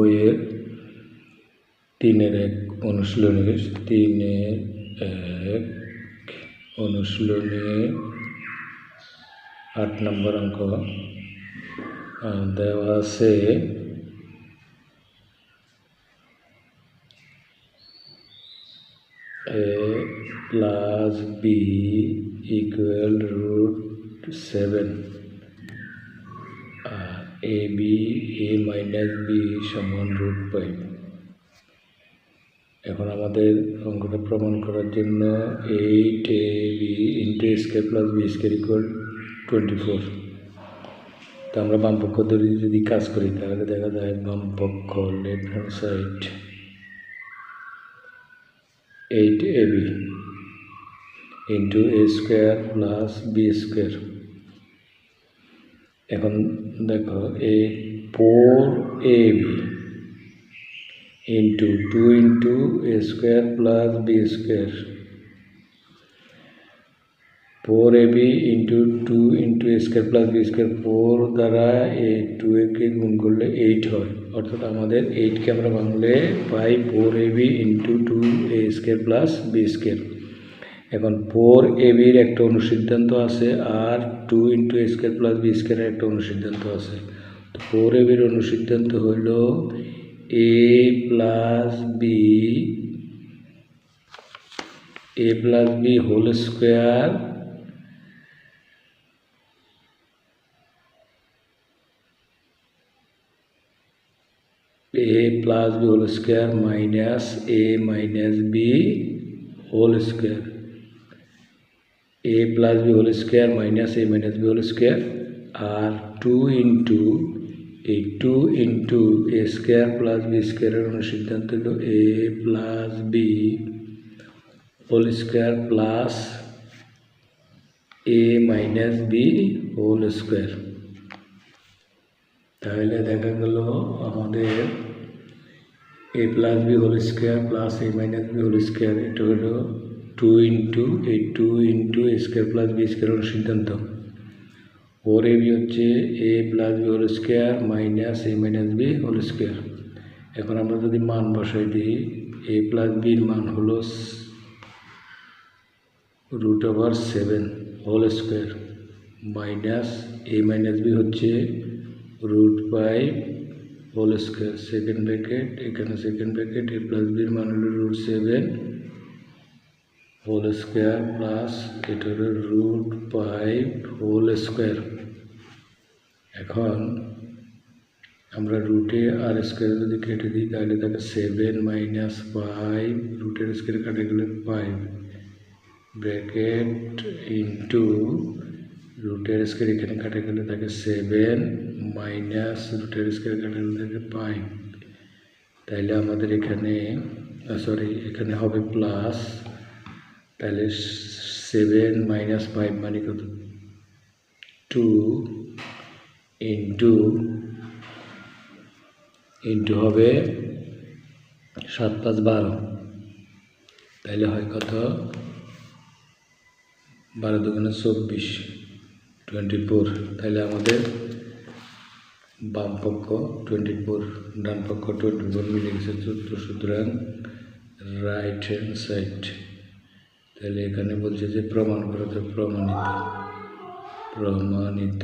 বইয়ের তিনের এক অনুশীলনীর তিনের এক অনুশীলনী আট নম্বর অঙ্ক আহ, দেওয়া আছে a plus b equal root 7 A B A minus B সমান রুট ফাইভ এখন আমাদের অঙ্কটা প্রমাণ করার জন্য eight A B into square plus B square equal twenty four তো আমরা বাম পক্ষ ধরে যদি কাজ করি, তাহলে দেখা যায় বাম পক্ষ left hand side eight A B into A square plus B square এখন দেখো A four A B into two into A square plus B square four A B into two into A square plus B square four দ্বারা A two একে গুণ করলে eight হয়। অর্থাৎ আমাদের এইটকে আমরা ভাঙলে পাই four A B into two A square plus B square এখন ফোর এ বির একটা অনুসিদ্ধান্ত আছে, আর two into A square plus B স্কোয়ারের একটা অনুসিদ্ধান্ত আছে। তো ফোর এ বির অনুসিদ্ধান্ত হইল A plus B A plus B whole square A plus B whole square minus A minus B whole square a plus b whole square minus a minus b whole square আর two into এই two into A square plus B স্কোয়ারের অনুসিদ্ধান্ত হলো A plus B whole square plus A minus B whole square তাহলে দেখা গেল আমাদের A plus B whole square plus A minus B whole square এটা হলো টু ইন্টু এই two into A square plus B square সিদ্ধান্ত ওর A B হচ্ছে A plus B whole square minus A minus B whole square এখন আমরা যদি মান বসাই দিই এ প্লাস বির মান হলো root over seven whole square minus A minus B হচ্ছে root five whole square second bracket এখানে সেকেন্ড ব্র্যাকেট এ প্লাস বির মান হলো root seven whole square plus এটা হলো রুট ফাইভ হোল স্কোয়ার এখন আমরা রুটে আর স্কোয়ার যদি কেটে দিই, তাহলে থাকে সেভেন মাইনাস ফাইভ রুটের স্কোয়ার কাটে গেলে ফাইভ ব্র্যাকেট ইন্টু রুটের স্কোয়ার এখানে কাটে গেলে থাকে সেভেন মাইনাস রুটের স্কোয়ার কাটে গেলে থাকে ফাইভ তাইলে আমাদের এখানে সরি এখানে হবে প্লাস তাহলে সেভেন মাইনাস ফাইভ মানে কত? টু ইন্টু ইন্টু হবে সাত পাঁচ বারো। তাইলে হয় কত? বারো দোকানে চব্বিশ টোয়েন্টি ফোর তাহলে আমাদের বাম পক্ষ টোয়েন্টি ফোর ডান পক্ষ টোয়েন্টি ফোর মিলে গেছে সুতরাং রাইট হ্যান্ড সাইড। তাহলে এখানে বলছে যে প্রমাণ করতে প্রমাণিত। প্রমাণিত।